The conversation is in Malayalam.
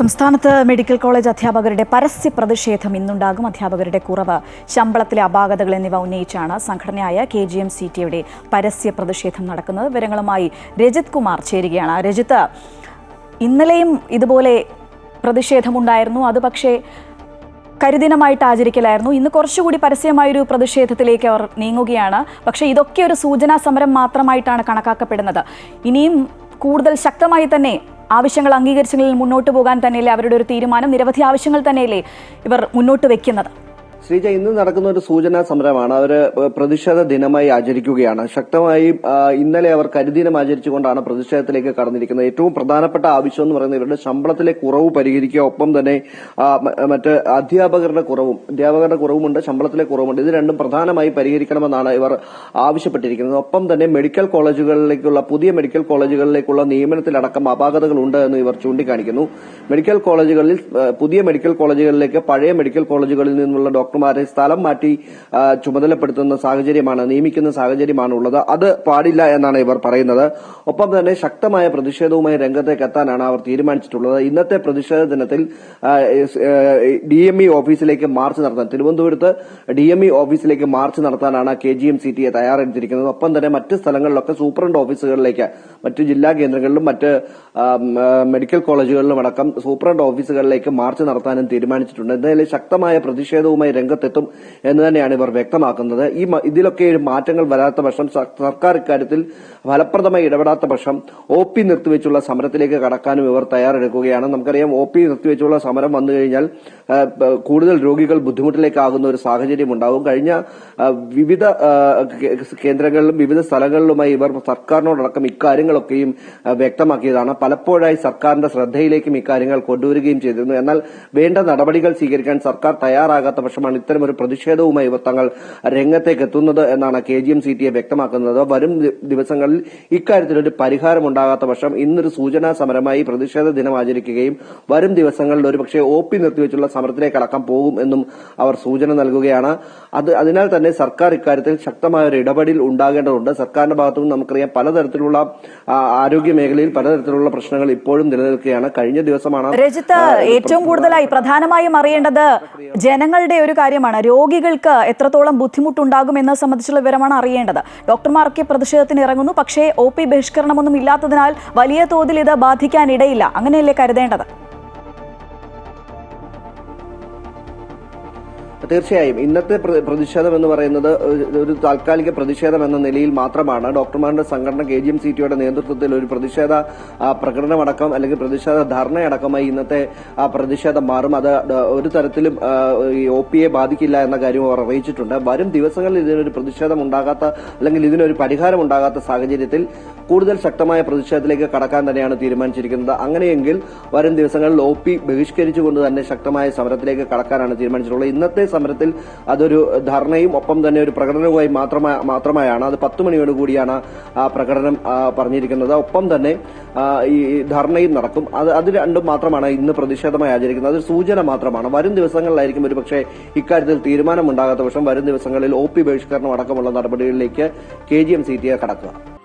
സംസ്ഥാനത്ത് മെഡിക്കൽ കോളേജ് അധ്യാപകരുടെ പരസ്യ പ്രതിഷേധം ഇന്നുണ്ടാകും. അധ്യാപകരുടെ കുറവ്. ശമ്പളത്തിലെ അപാകതകൾ എന്നിവ ഉന്നയിച്ചാണ് സംഘടനയായ കെ ജി എം സി ടിയുടെ പരസ്യ പ്രതിഷേധം നടക്കുന്നത്. വിവരങ്ങളുമായി രജിത് കുമാർ ചേരുകയാണ്. രജിത്ത് ഇന്നലെയും ഇതുപോലെ പ്രതിഷേധമുണ്ടായിരുന്നു. അത് പക്ഷേ കരിദിനമായിട്ട് ആചരിക്കലായിരുന്നു. ഇന്ന് കുറച്ചുകൂടി പരസ്യമായൊരു പ്രതിഷേധത്തിലേക്ക് അവർ നീങ്ങുകയാണ്. പക്ഷേ ഇതൊക്കെ ഒരു സൂചനാ സമരം മാത്രമായിട്ടാണ് കണക്കാക്കപ്പെടുന്നത്. ഇനിയും കൂടുതൽ ശക്തമായി തന്നെ ആവശ്യങ്ങൾ അംഗീകരിച്ചെങ്കിൽ മുന്നോട്ട് പോകാൻ തന്നെയല്ലേ അവരുടെ ഒരു തീരുമാനം? നിരവധി ആവശ്യങ്ങൾ തന്നെയല്ലേ ഇവർ മുന്നോട്ട് വെക്കുന്നത്? ശ്രീജ ഇന്ന് നടക്കുന്ന ഒരു സൂചനാ സമരമാണ്. അവർ പ്രതിഷേധ ദിനമായി ആചരിക്കുകയാണ്. ശക്തമായി ഇന്നലെ അവർ കരിദിനം ആചരിച്ചുകൊണ്ടാണ് പ്രതിഷേധത്തിലേക്ക് കടന്നിരിക്കുന്നത്. ഏറ്റവും പ്രധാനപ്പെട്ട ആവശ്യം എന്ന് പറയുന്നത് ഇവരുടെ ശമ്പളത്തിലെ കുറവ് പരിഹരിക്കുക ഒപ്പം തന്നെ മറ്റ് അധ്യാപകരുടെ കുറവും അധ്യാപകരുടെ കുറവുമുണ്ട് ശമ്പളത്തിലെ കുറവുമുണ്ട്. ഇത് രണ്ടും പ്രധാനമായി പരിഹരിക്കണമെന്നാണ് ഇവർ ആവശ്യപ്പെട്ടിരിക്കുന്നത്. ഒപ്പം തന്നെ മെഡിക്കൽ കോളേജുകളിലേക്കുള്ള പുതിയ മെഡിക്കൽ കോളേജുകളിലേക്കുള്ള നിയമനത്തിലടക്കം അപാകതകളുണ്ട് എന്ന് ഇവർ ചൂണ്ടിക്കാണിക്കുന്നു. മെഡിക്കൽ കോളേജുകളിൽ പുതിയ മെഡിക്കൽ കോളേജുകളിലേക്ക് പഴയ മെഡിക്കൽ കോളേജുകളിൽ നിന്നുള്ള ഡോക്ടർമാരെ സ്ഥലം മാറ്റി ചുമതലപ്പെടുത്തുന്ന സാഹചര്യമാണ് നിയമിക്കുന്ന സാഹചര്യമാണ് ഉള്ളത് അത് പാടില്ല എന്നാണ് ഇവർ പറയുന്നത്. ഒപ്പം തന്നെ ശക്തമായ പ്രതിഷേധവുമായി രംഗത്തേക്ക് എത്താനാണ് അവർ തീരുമാനിച്ചിട്ടുള്ളത്. ഇന്നത്തെ പ്രതിഷേധ ദിനത്തിൽ ഡി എം ഇ ഓഫീസിലേക്ക് മാർച്ച് നടത്താൻ തിരുവനന്തപുരത്ത് ഡി എം ഇ ഓഫീസിലേക്ക് മാർച്ച് നടത്താനാണ് K G M C T A തയ്യാറെടുത്തിരിക്കുന്നത്. ഒപ്പം തന്നെ മറ്റ് സ്ഥലങ്ങളിലൊക്കെ സൂപ്രണ്ട് ഓഫീസുകളിലേക്ക് മറ്റ് ജില്ലാ കേന്ദ്രങ്ങളിലും മറ്റ് മെഡിക്കൽ കോളേജുകളിലും അടക്കം സൂപ്രണ്ട് ഓഫീസുകളിലേക്ക് മാർച്ച് നടത്താനും തീരുമാനിച്ചിട്ടുണ്ട്. എന്തായാലും ശക്തമായ പ്രതിഷേധവുമായി രംഗത്തെത്തും എന്ന് തന്നെയാണ് ഇവർ വ്യക്തമാക്കുന്നത്. ഈ ഇതിലൊക്കെ മാറ്റങ്ങൾ വരാത്ത പക്ഷം സർക്കാർ ഇക്കാര്യത്തിൽ ഫലപ്രദമായി ഇടപെടാത്ത പക്ഷം ഒ പി നിർത്തിവെച്ചുള്ള സമരത്തിലേക്ക് കടക്കാനും ഇവർ തയ്യാറെടുക്കുകയാണ്. നമുക്കറിയാം ഒ പി നിർത്തിവെച്ചുള്ള സമരം വന്നു കഴിഞ്ഞാൽ കൂടുതൽ രോഗികൾ ബുദ്ധിമുട്ടിലേക്കാകുന്ന ഒരു സാഹചര്യം ഉണ്ടാവും കഴിഞ്ഞ വിവിധ കേന്ദ്രങ്ങളിലും വിവിധ സ്ഥലങ്ങളിലുമായി ഇവർ സർക്കാരിനോടക്കം ഇക്കാര്യങ്ങളൊക്കെയും വ്യക്തമാക്കിയതാണ്. പലപ്പോഴായി സർക്കാരിന്റെ ശ്രദ്ധയിലേക്കും ഇക്കാര്യങ്ങൾ കൊണ്ടുവരികയും ചെയ്തിരുന്നു. എന്നാൽ വേണ്ട നടപടികൾ സ്വീകരിക്കാൻ സർക്കാർ തയ്യാറാകാത്ത പക്ഷമാണ് ഇത്തരം ഇത്തരമൊരു പ്രതിഷേധവുമായി തങ്ങൾ രംഗത്തേക്ക് എത്തുന്നത് എന്നാണ് K G M C T A വ്യക്തമാക്കുന്നത്. വരും ദിവസങ്ങളിൽ ഇക്കാര്യത്തിൽ ഒരു പരിഹാരം ഉണ്ടാകാത്ത പക്ഷം ഇന്നൊരു സൂചനാ സമരമായി പ്രതിഷേധ ദിനം ആചരിക്കുകയും വരും ദിവസങ്ങളിൽ ഒരുപക്ഷെ ഒ പി നിർത്തിവെച്ചുള്ള സമരത്തിലേക്ക് അടക്കം പോകും എന്നും അവർ സൂചന നൽകുകയാണ്. അത് അതിനാൽ തന്നെ സർക്കാർ ഇക്കാര്യത്തിൽ ശക്തമായ ഒരു ഇടപെടൽ ഉണ്ടാകേണ്ടതുണ്ട്. സർക്കാരിന്റെ ഭാഗത്തുനിന്ന് നമുക്കറിയാം പലതരത്തിലുള്ള ആരോഗ്യ മേഖലയിൽ പലതരത്തിലുള്ള പ്രശ്നങ്ങൾ ഇപ്പോഴും നിലനിൽക്കുകയാണ്. കഴിഞ്ഞ ദിവസമാണ് രജിത്ത് ഏറ്റവും കൂടുതലായി പ്രധാനമായും അറിയേണ്ടത് ജനങ്ങളുടെ ഒരു കാര്യമാണ്. രോഗികൾക്ക് എത്രത്തോളം ബുദ്ധിമുട്ടുണ്ടാകും എന്നത് സംബന്ധിച്ചുള്ള വിവരമാണ് അറിയേണ്ടത്. ഡോക്ടർമാർക്ക് പ്രതിഷേധത്തിന് ഇറങ്ങുന്നു. പക്ഷേ ഒ പി ബഹിഷ്കരണമൊന്നും ഇല്ലാത്തതിനാൽ വലിയ തോതിൽ ഇത് ബാധിക്കാനിടയില്ല. അങ്ങനെയല്ലേ കരുതേണ്ടത്? തീർച്ചയായും. ഇന്നത്തെ പ്രതിഷേധം എന്ന് പറയുന്നത് ഒരു- താൽക്കാലിക പ്രതിഷേധം എന്ന നിലയിൽ മാത്രമാണ്. ഡോക്ടർമാരുടെ സംഘടന കെ ജി എം സി ടിയുടെ നേതൃത്വത്തിൽ ഒരു പ്രതിഷേധ പ്രകടനമടക്കം അല്ലെങ്കിൽ പ്രതിഷേധ ധർണയടക്കമായി ഇന്നത്തെ ആ പ്രതിഷേധം മാറും. അത് ഒരു തരത്തിലും ഈ ഒ പിയെ ബാധിക്കില്ല എന്ന കാര്യം അവർ അറിയിച്ചിട്ടുണ്ട്. വരും ദിവസങ്ങളിൽ ഇതിനൊരു പ്രതിഷേധം ഉണ്ടാകാത്ത അല്ലെങ്കിൽ ഇതിനൊരു പരിഹാരം ഉണ്ടാകാത്ത സാഹചര്യത്തിൽ കൂടുതൽ ശക്തമായ പ്രതിഷേധത്തിലേക്ക് കടക്കാൻ തന്നെയാണ് തീരുമാനിച്ചിരിക്കുന്നത്. അങ്ങനെയെങ്കിൽ വരും ദിവസങ്ങളിൽ ഒ പി ബഹിഷ്കരിച്ചുകൊണ്ട് തന്നെ ശക്തമായ സമരത്തിലേക്ക് കടക്കാനാണ് തീരുമാനിച്ചിട്ടുള്ളത്. ഇന്നത്തെ സമരത്തിൽ അതൊരു ധർണയും ഒപ്പം തന്നെ ഒരു പ്രകടനവുമായി മാത്രമായി മാത്രമായാണ്. അത് പത്ത് മണിയോട് കൂടിയാണ് ആ പ്രകടനം പറഞ്ഞിരിക്കുന്നത്. ഒപ്പം തന്നെ ഈ ഈ ധർണയും നടക്കും. അത് അത് രണ്ടും മാത്രമാണ് ഇന്ന് പ്രതിഷേധമായി ആചരിക്കുന്നത്. അത് സൂചന മാത്രമാണ്. വരും ദിവസങ്ങളിലായിരിക്കും ഒരു പക്ഷേ ഇക്കാര്യത്തിൽ തീരുമാനമുണ്ടാകാത്ത പക്ഷം വരും ദിവസങ്ങളിൽ ഒ പി ബഹിഷ്കരണം അടക്കമുള്ള നടപടികളിലേക്ക് K G M C T കടക്കുക.